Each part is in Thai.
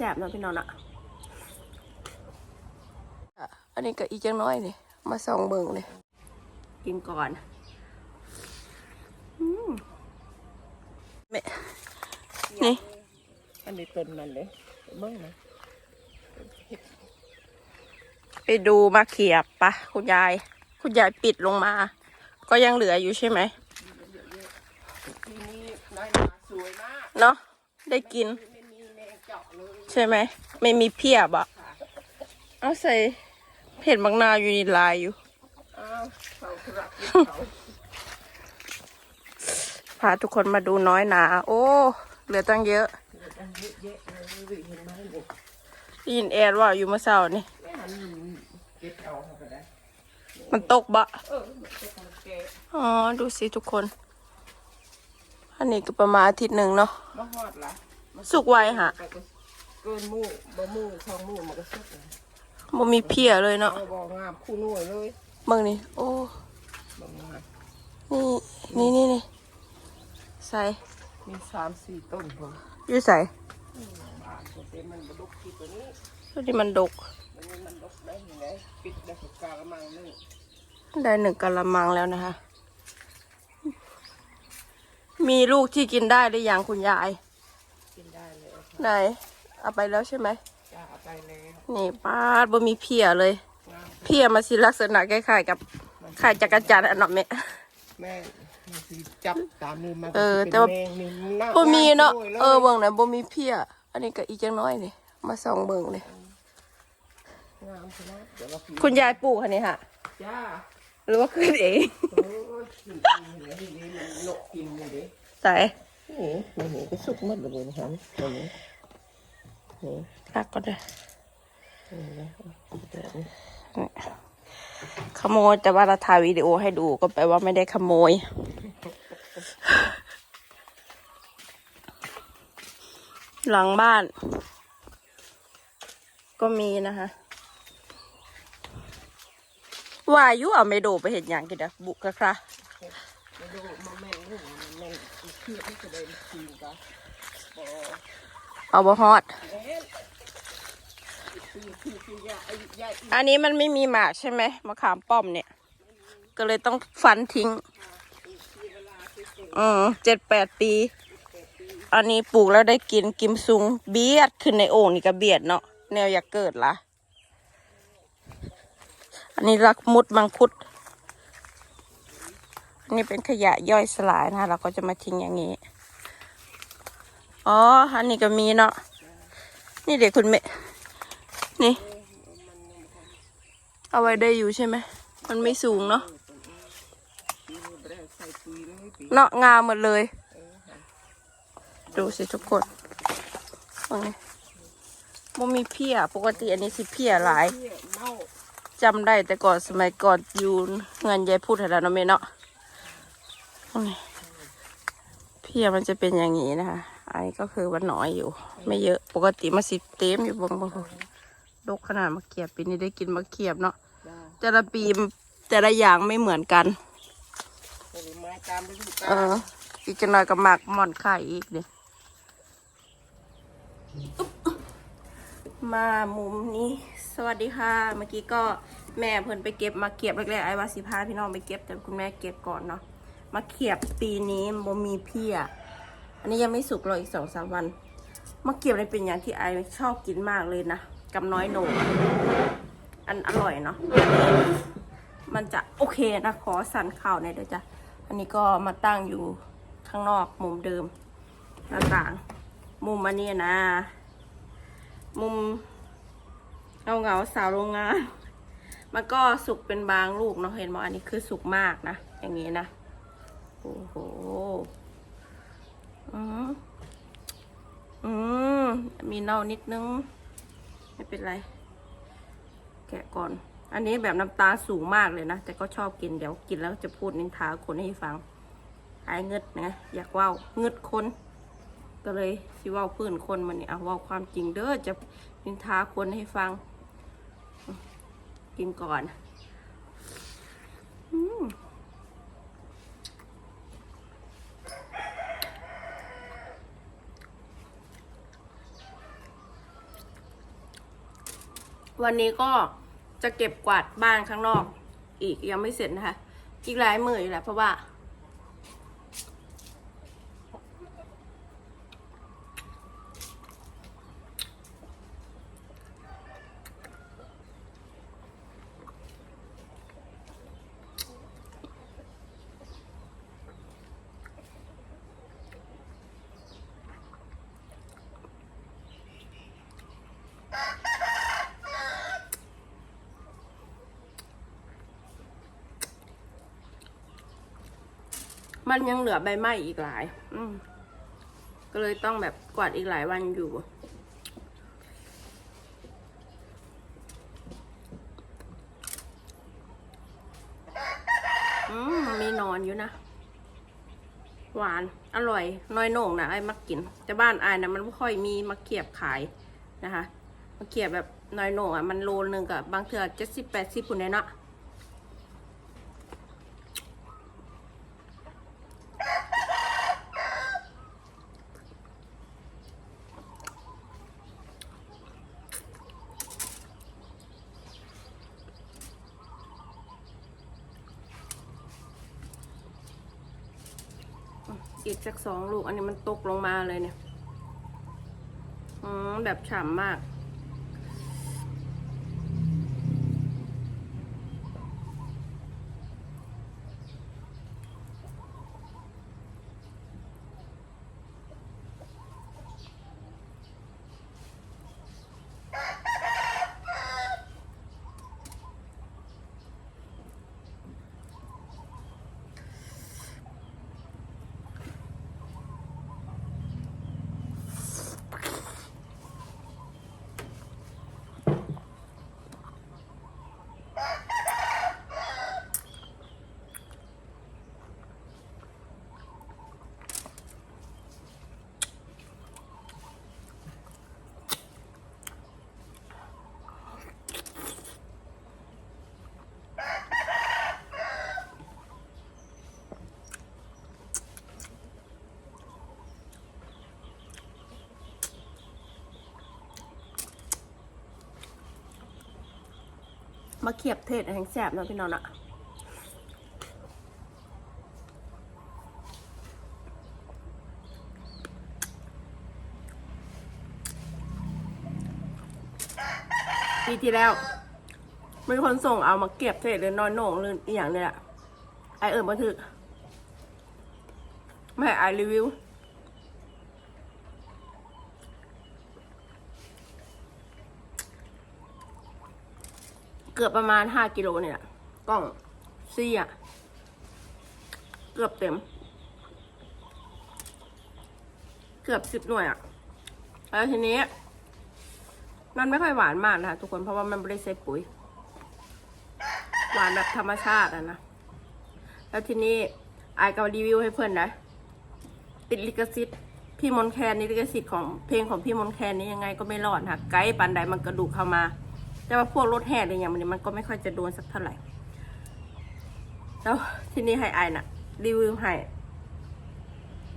สบๆเนาะพี่น้องเนาะอะอันนี้ก็อีกจังน้อยนี่มาส่องเบิ่งเลยกินก่อนอืมแม่นี่ อันนี้ต้นมันเลยเบิ่งนะไปดูมาเขียบปะคุณยาย คุณยายปิดลงมา ก็ยังเหลืออยู่ใช่ไหมทีนี้น้อยนาสวยมาก เนาะได้กินไม่มีแมงเจาะเลย ใช่ไหม ไม่มีเพียบอะเอาใส่เห็ดบางนาวอยู่ในลายอยู่อ้าวเขาครับเขาพาทุกคนมาดูน้อยหนา โอ้ เหลือตั้งเยอะอันเยอะแยะเลยเห็นไหมเนี่ยได้ยินแอดว่าอยู่เมื่อเช้านี่แม่มันเก็บเอาเข้าไปได้มันตกบะเออมันจะทำแกะอ๋อ ดูสิทุกคน อันนี้ก็ประมาณอาทิตย์หนึ่งเนาะมาฮอดละมาสุกไวฮะไปก็ เกินหมู่บ่หมู่สองหมู่มันก็สุกเลยบ่มีเพียเลยเนาะเอาบ่งามคู่หน่วยเลยเบิ่งนี่โอ้บ่งามนี่นี่นี่นี่ใส่มีสามสี่ต้นพออยู่ใส่บาทเต็มมันบดุกที่ตัวนี้ตัวนี้มันดกมันนี้มันดกได้ยังไงปิดได้กับกาละมังนึงได้หนึ่งกะละมังแล้วนะคะ มีลูกที่กินได้หรือยังคุณยาย กินได้เลยค่ะไหน เอาไปแล้วใช่ไหมจะเอาไปเลยนี่ป้าดบ่มีเพียเลยงามเพียมาสิลักษณะคล้ายๆกับไข่จักรจันทร์อันนั้นแม่ แม่มันสิจับตามนี้มันเออสิแต่ว่าป็นมงนี่น่าบ่มีเนาะด้วยลยเออเบิ่งนะบ่มีเพียอันนี้ก็อีกจังน้อยนี่มาส่องเบิ่งเลยงามใช่ไหมเดี๋ยวเรากินคุณยายปลูกค่ะนี่ค่ะ จ้าหรือว่าขึ้นเองโอ้ยกินเองเลยทีนี้มันนกกินเลยดิใส่นี่นี่นี่ก็สุกหมดเลยนะครับตัวนี้ นี่รักก็ได้นี่นะแบบนี้ขโมยแต่ว่าเราถ่ายวิดีโอให้ดูก็แปลว่าไม่ได้ขโมย หลังบ้าน ก็มีนะคะว่าอายุเอาไม่ดูไปเห็นอย่างกินอะบุกกะครับมาดูมาแม่งลูกมันแม่งเชื่อที่จะได้กินกันบ่ เอาบ่ฮอด อันนี้มันไม่มีหมากใช่ไหมมะขามป้อมเนี่ย ก็เลยต้องฟันทิ้งอืมเจ็ดแปดปี อันนี้ปลูกแล้วได้กินกิมซุงเบียดขึ้นในโอ่งนี่ก็เบียดเนาะแนวอยากเกิดละอันนี้รักมุดมังคุด อันนี้เป็นขยะย่อยสลายนะคะเราก็จะมาทิ้งอย่างนี้ อ๋อ อันนี้ก็มีเนาะ นี่เด็กคุณเมนี่ เอาไว้ได้อยู่ใช่ไหม มันไม่สูงเนาะ เนาะงามหมดเลย ดูสิทุกคนว่าไงมันมีเพียปกติอันนี้สิเพียหลายจำได้แต่ก่อนสมัยก่อนอยู่เงินยายพูดให้เราเนาะเมเนาะว่าไงเพียมันจะเป็นอย่างนี้นะคะ อันนี้ก็คือว่าน้อยอยู่ ไม่เยอะ ปกติมาสิเต็มอยู่บางบางดกขนาดมะเขียบปีนี้ได้กินมะเขียบเนาะจ้าแต่ละปีแต่ละอย่างไม่เหมือนกันผลไม้ตามฤดูกาเอลออีกจะหน่อยก็หมักหม่อนไข่อีกเดี๋ยมามุมนี้ สวัสดีค่ะ เมื่อกี้ก็แม่เพิ่นไปเก็บมาเก็บแรกๆไอ้วาสิพาพี่น้องไปเก็บแต่คุณแม่เก็บก่อนเนาะมาเขียบปีนี้บ่มีเพีย อันนี้ยังไม่สุกรออีกสองสามวันมาเก็บเลยเป็นอย่างที่ไอชอบกินมากเลยนะกับน้อยโหนมอันอร่อยเนาะมันจะโอเคนะขอสั่นข่าวหน่อยเดี๋ยวจ้ะอันนี้ก็มาตั้งอยู่ข้างนอกมุมเดิมหน้าต่าง มุมอันนี้นะ มุมเงาเงาสาวโรงงาน มันก็สุกเป็นบางลูกเนาะเห็นบอกอันนี้คือสุกมากนะ อย่างนี้นะ โอ้โห อืมอืมมีเน่านิดนึง ไม่เป็นไร แกะก่อน อันนี้แบบน้ำตาสูงมากเลยนะ แต่ก็ชอบกินเดี๋ยวกินแล้วจะพูดนินทาคนให้ฟังหายเงึดนะ อยากว่าวเงึดคน ก็เลยสิว่าพื้นคนมันนี่เอาว่าความจริงเด้อจะนินทาคนให้ฟัง กินก่อนอืม วันนี้ก็จะเก็บกวาดบ้านข้างนอก อีกยังไม่เสร็จนะคะ อีกหลายมืออยู่แหละเพราะว่า มันยังเหลือใบไม้อีกหลาย อืมก็เลยต้องแบบกวาดอีกหลายวันอยู่ อืมมันมีนอนอยู่นะ หวาน อร่อย น้อยโหน่งนะไอ้มักกิน แต่บ้านไอ้นะมันไม่ค่อยมีมะเขียบขายนะคะมะเขียบแบบน้อยโหน่งอะ มันโลนึงกับบางเทือเจ็ดสิบแปดสิบปุ่นเลยเนาะ อีก สักสองลูก อันนี้มันตกลงมาเลยเนี่ย อืมแบบฉ่ำมาก มาเขียบเทศแห่งแสบนะพี่น้องอะปีที่แล้วมีคนส่งเอามาเก็บเทศหรือนอยโหน่งหรืออย่างเนี่ยไอเอิญมาถึกไม่ไอรีวิว กือบประมาณห้ากิโลเนี่ยกล้องซี่อะ เกือบเต็ม เกือบสิบหน่วยอะ แล้วทีนี้ มันไม่ค่อยหวานมากนะคะทุกคนเพราะว่ามันไม่ได้ใส่ปุ๋ย หวานแบบธรรมชาติอะนะ แล้วทีนี้ไอายก็รีวิวให้เพื่อนนะ ติดลิขสิทธิ์พี่มนแคนนี่ลิขสิทธิ์ของเพลงของพี่มนแคนนี่ยังไงก็ไม่รอดค่ะไกด์ปันใดมันกระดูกเข้ามา แต่ว่าพวกรถแห่อะไรอย่างนี้มันก็ไม่ค่อยจะโดนสักเท่าไหร่ แล้วทีนี้ให้ไอายน่ะ รีวิวให้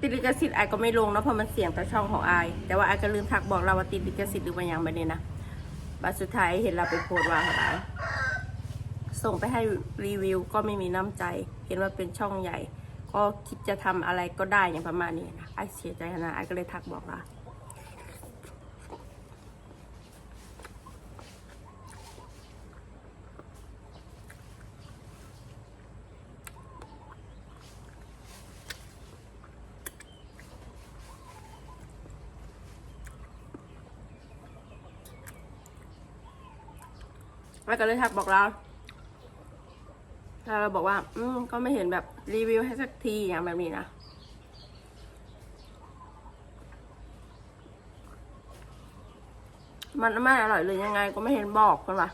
ติดลิขสิทธิ์ไอก็ไม่ลงเนาะเพราะมันเสี่ยงต่อช่องของไอแต่ว่าไอก็ลืมทักบอกเราว่าติดลิขสิทธิ์หรือว่าอย่างแบบนี้นะบัดสุดท้ายเห็นเราไปโพสต์ว่าของไอส่งไปให้รีวิวก็ไม่มีน้ำใจ เห็นว่าเป็นช่องใหญ่ ก็คิดจะทำอะไรก็ได้อย่างประมาณนี้นะไอเสียใจนะไอก็เลยทักบอกว่า แล้วก็เลยทักบอกเราแล้วเราบอกว่า อืมก็ไม่เห็นแบบรีวิวให้สักทีอย่างแบบนี้นะมันไม่อร่อยเลยยังไงก็ไม่เห็นบอกกันว่ะ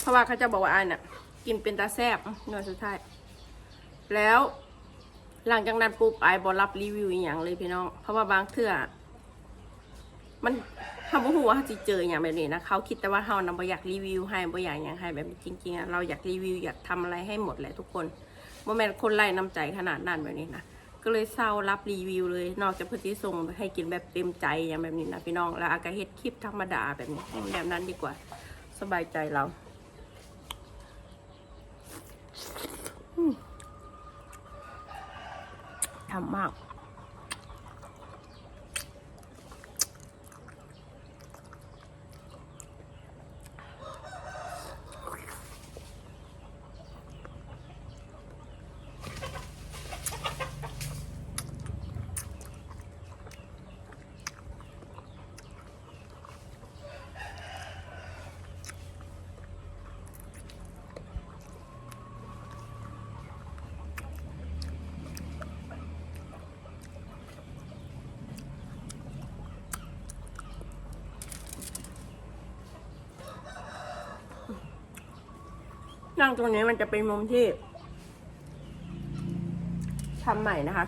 เพราะว่าเขาจะบอกว่าอันน่ะ กินเป็นตาแซบหน่วยสุดท้าย แล้ว หลังจากนั้นปุ๊บไอ้บอรับรีวิวอย่างเลยพี่น้อง เพราะว่าบางเทื่อมันทำบ่ฮู้ว่าเขาจะเจออย่างแบบนี้นะเขาคิดแต่ว่าเขานะบ่อยากรีวิวให้บ่อยากอย่างให้แบบนี้จริงๆเราอยากรีวิวอยากทำอะไรให้หมดแหละทุกคนโมเมนคนไล่น้ำใจขนาดนั้นแบบนี้นะก็เลยเศร้ารับรีวิวเลย นอกจากเพื่อที่ส่งให้กินแบบเต็มใจอย่างแบบนี้นะพี่น้องแล้วอากาเฮ็ดคลิปธรรมดาแบบนี้แบบนั้นดีกว่า สบายใจเรา อืม นั่งตรงนี้มันจะเป็นมุมที่ทำใหม่นะคะ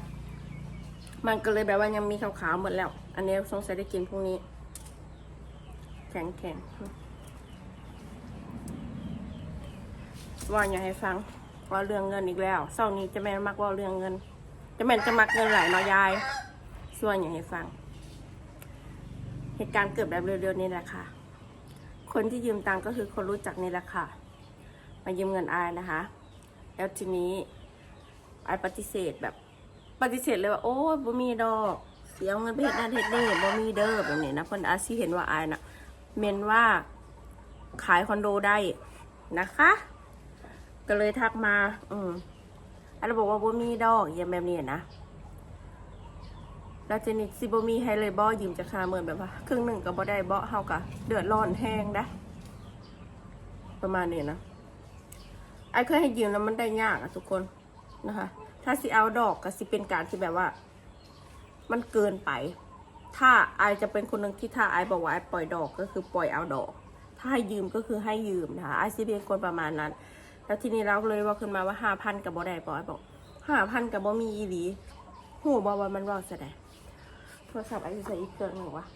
มันก็เลยแบบว่ายังมีขาวๆหมดแล้ว อันนี้สงสัยได้กินพรุ่งนี้ แข็งแข็งว่าอย่าให้ฟังว่าเรื่องเงินอีกแล้วเศร้านี้จะแม่นมักว่าเรื่องเงิน จะแม่นจะมักเงินไหลเนอยายส่วนอย่าให้ฟัง เหตุการณ์เกิดแบบเร็วๆนี้แหละค่ะ คนที่ยืมตังก็คือคนรู้จักนี่แหละค่ะ มายืมเงินอายนะคะ แล้วทีนี้อายปฏิเสธแบบปฏิเสธเลยว่าโอ้ยบ่มีดอกเสียเงินไปเฮ็ดนั่นเฮ็ดนี่บ่มีเด้อแบบนี้นะเพิ่นอาจสิเห็นว่าอายน่ะเมนว่าขายคอนโดได้นะคะ ก็เลยทักมา อืมอันเราบอกว่าบ่มีดอกอย่างแบบนี้นะแล้วเจนี่สิบ่มีให้เลยบ่ยืมจากคาเมินแบบว่า ครึ่งหนึ่งก็บ่ได้บ่เฮาก็เดือดร้อนแห้งนะ ประมาณนี้นะ ไอ้เคยให้ยืมแล้วมันได้ยากอะทุกคนนะคะ ถ้าสิเอาดอกก็สิเป็นการที่แบบว่า มันเกินไป ถ้าไอจะเป็นคนหนึ่งที่ถ้าไอบอกว่าไอปล่อยดอกก็คือปล่อยเอาดอก ถ้าให้ยืมก็คือให้ยืมนะคะไอซีเป็นคนประมาณนั้น แล้วทีนี้เราเลยว่าขึ้นมาว่าห้าพันกับบ่ได้ปล่อยบอกห้าพันกับบ่มีอีหลีหูบอว่ามันว่าแสดงโทรศัพท์ไอจะใส่อีกเครื่องหนึ่งวะ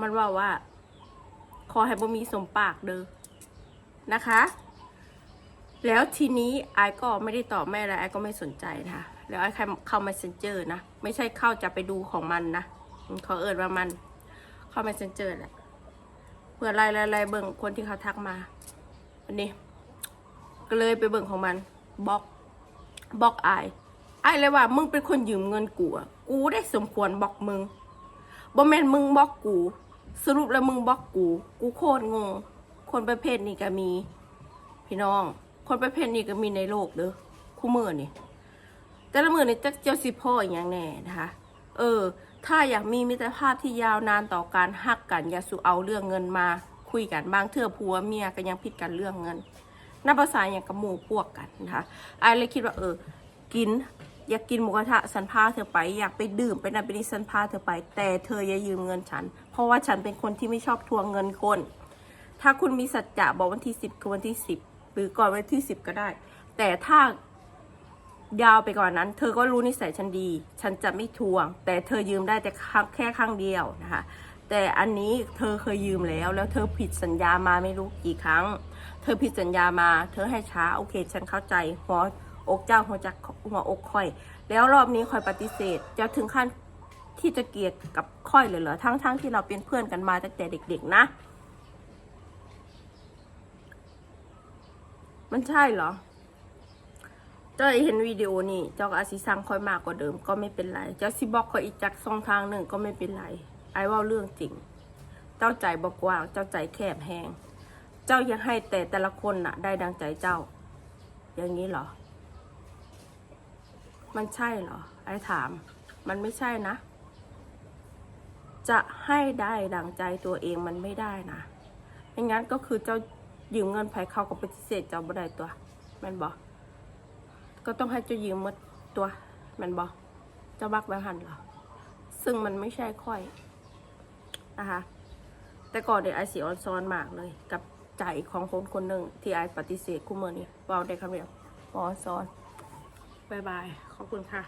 มันว่าว่า ขอให้บ่มีสมปากเด้อ นะคะ แล้วทีนี้ไอายก็ไม่ได้ตอบไม่อะไรไอายก็ไม่สนใจนะคะแล้วไอายเข้า messenger นะ ไม่ใช่เข้าจะไปดูของมันนะเขาเอิดว่ามัน เข้า messenger แหละเพื่อไล่ไล่ไล่เบิ่งคนที่เขาทักมา อันนี้ ก็เลยไปเบิ่งของมันบล็อกบล็อกไอายไอายเลยว่า มึงเป็นคนยืมเงินกูอะกูได้สมควรบล็อกมึงบ่แม่นมึงบล็อกกู สรุปแล้วมึงบล็อกกู กูโคตรงง คนประเภทนี้ก็มี พี่น้อง คนประเภทนี้ก็มีในโลกเด้อคู่มือนี่แต่ละมือนี่จะเจ้าสิพ่ออย่างแน่นะคะ เออ ถ้าอยากมีมิตรภาพที่ยาวนานต่อการฮักกันอย่าสุเอาเรื่องเงินมา คุยกันบางเทื่อผัวเมียก็ยังผิดกันเรื่องเงินนับภาษาอย่างกับหมู่พวกกันนะคะไอายเลยคิดว่าเออ กินอยากกินหมูกระทะสันพาเธอไป อยากไปดื่มไปนันไปนี่สันพาเธอไป แต่เธออย่ายืมเงินฉัน เพราะว่าฉันเป็นคนที่ไม่ชอบทวงเงินคน ถ้าคุณมีสัจจะบอกวันที่สิบคือวันที่สิบหรือก่อนวันที่สิบก็ได้ แต่ถ้ายาวไปกว่านนั้น เธอก็รู้นิสัยฉันดี ฉันจะไม่ทวง แต่เธอยืมได้แต่ครั้งแค่ครั้งเดียวนะคะ แต่อันนี้เธอเคยยืมแล้ว แล้วเธอผิดสัญญามาไม่รู้กี่ครั้ง เธอผิดสัญญามา เธอให้ช้าโอเค ฉันเข้าใจหัวอกเจ้าหัวจักหัวอกค่อย แล้วรอบนี้คอยปฏิเสธจะถึงขั้นที่จะเกลียดกับค่อยเลยเหรอทั้งๆทที่เราเป็นเพื่อนกันมาตั้งแต่เด็ก ๆ นะ มันใช่เหรอ เจ้าเห็นวิดีโอนี่เจ้าก็อาจสิสังค่อยมากกว่าเดิมก็ไม่เป็นไร เจ้าสิบอกค่อยอีกจากช่องทางหนึ่งก็ไม่เป็นไร ไอ้ว่าเรื่องจริง เจ้าใจบอกว้างเจ้าใจแคบแหงเจ้ายังให้แต่แต่ละคนน่ะ ได้ดังใจเจ้า อย่างนี้เหรอ มันใช่เหรอ ไอ้ถาม มันไม่ใช่นะ จะให้ได้ดังใจตัวเองมันไม่ได้นะไม่งั้นก็คือเจ้า ยืมเงินไผเขาก็ปฏิเสธเจ้าบ่ได้ตัวแมันบอกก็ต้องให้เจ้ายืมหมดตัวแมันบอเจ้าบักแบบหันเหรอซึ่งมันไม่ใช่ค่อยนะคะแต่ก่อนเดี๋ยวไอสีออนซอนมากเลย กับใจของคนคนหนึ่งที่ไอปฏิเสธคู่มือนี้เว่าได้คำเดียวออนซอนบายบาย ขอบคุณค่ะ